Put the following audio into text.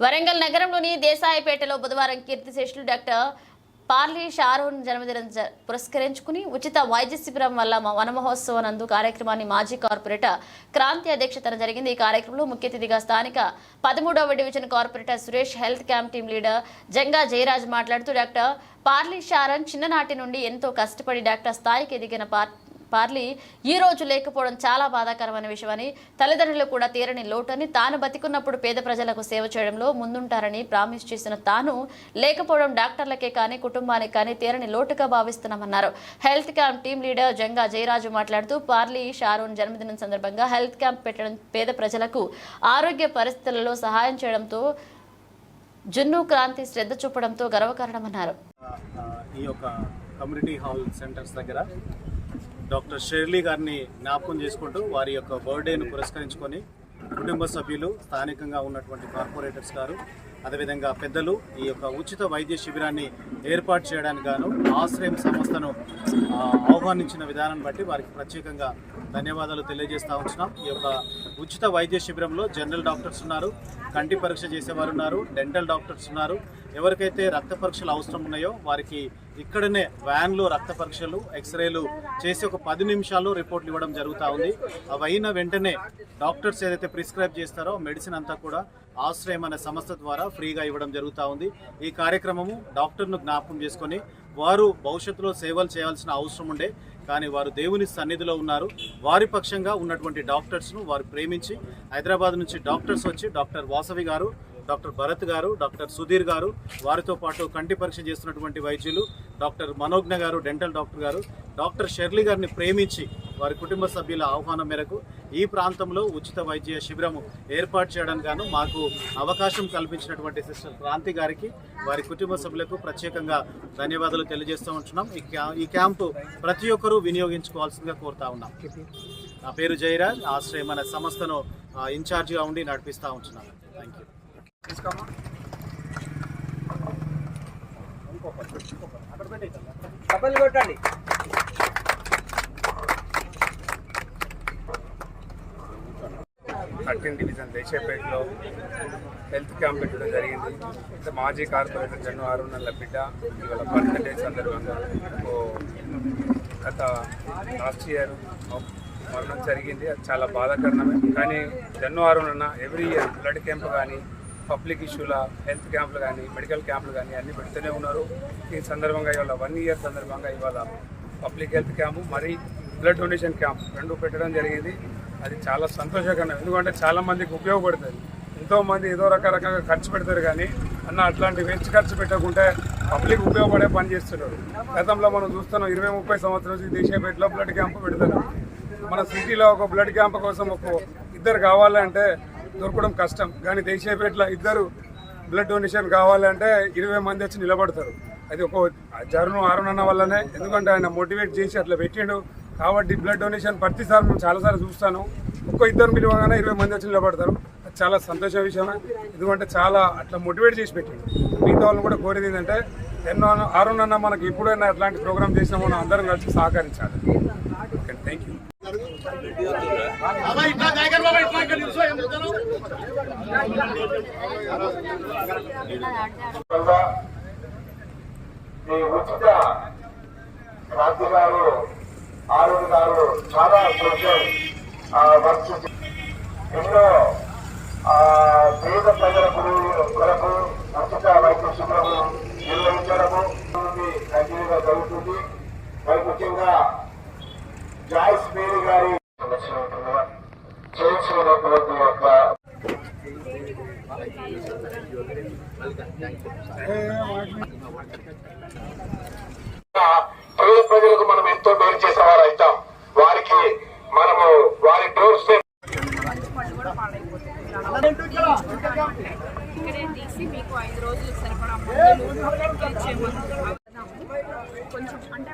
వరంగల్ నగరంలోని దేశాయిపేటలో బుధవారం కీర్తిశేషులు డాక్టర్ పార్లీ షారూన్ జన్మదినం జ- పురస్కరించుకుని ఉచిత వైద్య శిబిరం వల్ల వనమహోత్సవం నందు కార్యక్రమాన్ని మాజీ కార్పొరేటర్ క్రాంతి అధ్యక్షతన జరిగింది. ఈ కార్యక్రమంలో ముఖ్య అతిథిగా స్థానిక పదమూడవ division corporator Suresh health camp team leader Janga Jayaraj మాట్లాడుతూ డాక్టర్ పార్లీ షారోన్ చిన్ననాటి నుండి ఎంతో కష్టపడి డాక్టర్ స్థాయికి ఎదిగిన పార్టీ పార్లీ ఈ రోజు లేకపోవడం చాలా బాధాకరమైన విషయమని తల్లిదండ్రులు కూడా తీరని లోటని తాను బతికున్నప్పుడు పేద ప్రజలకు సేవ చేయడంలో ముందుంటారని ప్రామిస్ చేసిన తాను లేకపోవడం డాక్టర్లకే కానీ కుటుంబానికి కానీ తీరని లోటుగా భావిస్తున్నామన్నారు. Health camp team leader Janga Jayaraju మాట్లాడుతూ పార్లీ షారూన్ జన్మదినం సందర్భంగా హెల్త్ క్యాంప్ పెట్టడం పేద ప్రజలకు ఆరోగ్య పరిస్థితులలో సహాయం చేయడంతో జున్ను క్రాంతి శ్రద్ధ చూపడంతో గర్వకారణమన్నారు. ఈ యొక్క కమ్యూనిటీ హాల్ సెంటర్స్ దగ్గర డాక్టర్ షెర్లీ గారిని జ్ఞాపకం చేసుకుంటూ వారి యొక్క బర్త్డేను పురస్కరించుకొని కుటుంబ సభ్యులు స్థానికంగా ఉన్నటువంటి కార్పొరేటర్స్ గారు అదేవిధంగా పెద్దలు ఈ యొక్క ఉచిత వైద్య శిబిరాన్ని ఏర్పాటు చేయడానికి గాను ఆశ్రయం సంస్థను ఆహ్వానించిన విధానాన్ని బట్టి వారికి ప్రత్యేకంగా ధన్యవాదాలు తెలియజేస్తూ ఉంటున్నాం ఈ యొక్క ఉచిత వైద్య శిబిరంలో జనరల్ డాక్టర్స్ ఉన్నారు కంటి పరీక్ష చేసేవారు ఉన్నారు డెంటల్ డాక్టర్స్ ఉన్నారు. ఎవరికైతే రక్త పరీక్షలు అవసరం ఉన్నాయో వారికి ఇక్కడనే వ్యాన్లో రక్త పరీక్షలు ఎక్స్రేలు చేసి ఒక పది నిమిషాల్లో రిపోర్ట్లు ఇవ్వడం జరుగుతూ ఉంది. అవైన వెంటనే డాక్టర్స్ ఏదైతే ప్రిస్క్రైబ్ చేస్తారో మెడిసిన్ అంతా కూడా ఆశ్రయం అనే సంస్థ ద్వారా ఫ్రీగా ఇవ్వడం జరుగుతూ ఉంది. ఈ కార్యక్రమము డాక్టర్ను జ్ఞాపకం చేసుకొని వారు భవిష్యత్తులో సేవలు చేయాల్సిన అవసరం ఉండే కానీ వారు దేవుని సన్నిధిలో ఉన్నారు. వారి పక్షంగా ఉన్నటువంటి డాక్టర్స్ను వారు ప్రేమించి హైదరాబాద్ నుంచి డాక్టర్స్ వచ్చి డాక్టర్ వాసవి గారు డాక్టర్ భరత్ గారు డాక్టర్ సుధీర్ గారు వారితో పాటు కంటి పరీక్ష చేస్తున్నటువంటి వైద్యులు డాక్టర్ మనోజ్ఞ గారు డెంటల్ డాక్టర్ గారు డాక్టర్ షెర్లీ గారిని ప్రేమించి వారి కుటుంబ సభ్యుల ఆహ్వానం మేరకు ఈ ప్రాంతంలో ఉచిత వైద్య శిబిరము ఏర్పాటు చేయడానికి గాను మాకు అవకాశం కల్పించినటువంటి సిస్టర్ క్రాంతి గారికి వారి కుటుంబ సభ్యులకు ప్రత్యేకంగా ధన్యవాదాలు తెలియజేస్తూ ఉంటున్నాం. ఈ క్యా- ఈ క్యాంపు ప్రతి ఒక్కరూ వినియోగించుకోవాల్సిందిగా కోరుతా ఉన్నాం. నా పేరు జయరాజ్ ఆశ్రయం అనే సంస్థను ఇన్ఛార్జిగా ఉండి నడిపిస్తూ ఉంటున్నాను. థ్యాంక్ యూ కప్పలు కొట్టండి. థర్టీన్ డివిజన్ దేశపేటలో హెల్త్ క్యాంప్ పెట్టడం జరిగింది. అయితే మాజీ కార్పొరేటర్ జన్ను ఆరు నెలల బిడ్డ ఇవాళ బర్త్డే సందర్భంగా ఓ గత లాస్ట్ ఇయర్ మరణం జరిగింది. అది చాలా బాధాకరణమే. కానీ జన్ను ఆరు ఎవ్రీ ఇయర్ బ్లడ్ క్యాంప్ కానీ పబ్లిక్ ఇష్యూల హెల్త్ క్యాంపులు కానీ మెడికల్ క్యాంపులు కానీ అన్నీ పెడుతూనే ఉన్నారు. ఈ సందర్భంగా ఇవాళ వన్ ఇయర్ సందర్భంగా ఇవాళ పబ్లిక్ హెల్త్ క్యాంపు మరి బ్లడ్ డొనేషన్ క్యాంప్ రెండు పెట్టడం జరిగింది. అది చాలా సంతోషకరం. ఎందుకంటే చాలా మందికి ఉపయోగపడుతుంది. ఎంతో మంది ఏదో రకరకంగా ఖర్చు పెడతారు కానీ అన్న అట్లాంటి వెచ్చి ఖర్చు పెట్టకుంటే పబ్లిక్ ఉపయోగపడే పని చేస్తున్నారు. గతంలో మనం చూస్తున్నాం ఇరవై ముప్పై సంవత్సరాల నుంచి దేశీయపేటలో బ్లడ్ క్యాంప్ పెడతారు. మన సిటీలో ఒక బ్లడ్ క్యాంప్ కోసం ఒక ఇద్దరు కావాలంటే దొరకడం కష్టం. కానీ దేశీయపేటలో ఇద్దరు బ్లడ్ డొనేషన్ కావాలంటే ఇరవై మంది వచ్చి నిలబడతారు. అది ఒక జరును ఆరునన్న వల్లనే. ఎందుకంటే ఆయన మోటివేట్ చేసి అట్లా పెట్టిండు. కాబట్టి బ్లడ్ డొనేషన్ ప్రతిసారి మేము చాలాసార్లు చూస్తాను. ఒక్క ఇద్దరు పిలవగానే ఇరవై మంది వచ్చి నిలబడతారు. అది చాలా సంతోష విషయమే. ఎందుకంటే చాలా అట్లా మోటివేట్ చేసి పెట్టింది మిగతా వాళ్ళని కూడా కోరేది ఏంటంటే ఎన్నో ఆరునన్న మనకి ఎప్పుడైనా అట్లాంటి ప్రోగ్రామ్ చేసినా మనం అందరం కలిసి సహకరించాలి. ఓకే థ్యాంక్ యూ ఉచిత క్రాంతి ఆరోగ్యదారులు చాలా సోషల్ వర్క్స్ ఎన్నో పేద ప్రజల కొరకు ఉచిత వైద్య శిబిరము నిర్వహించడము కంటిన్యూగా జరుగుతుంది. మరి ముఖ్యంగా జాయిస్ మేరీ గారి చేయించినటువంటి యొక్క పేద ప్రజలకు మనం ఎంతో మేలు చేశాం. ఇక్కడే తీసి మీకు ఐదు రోజులు సరిపడా కొంచెం అంటే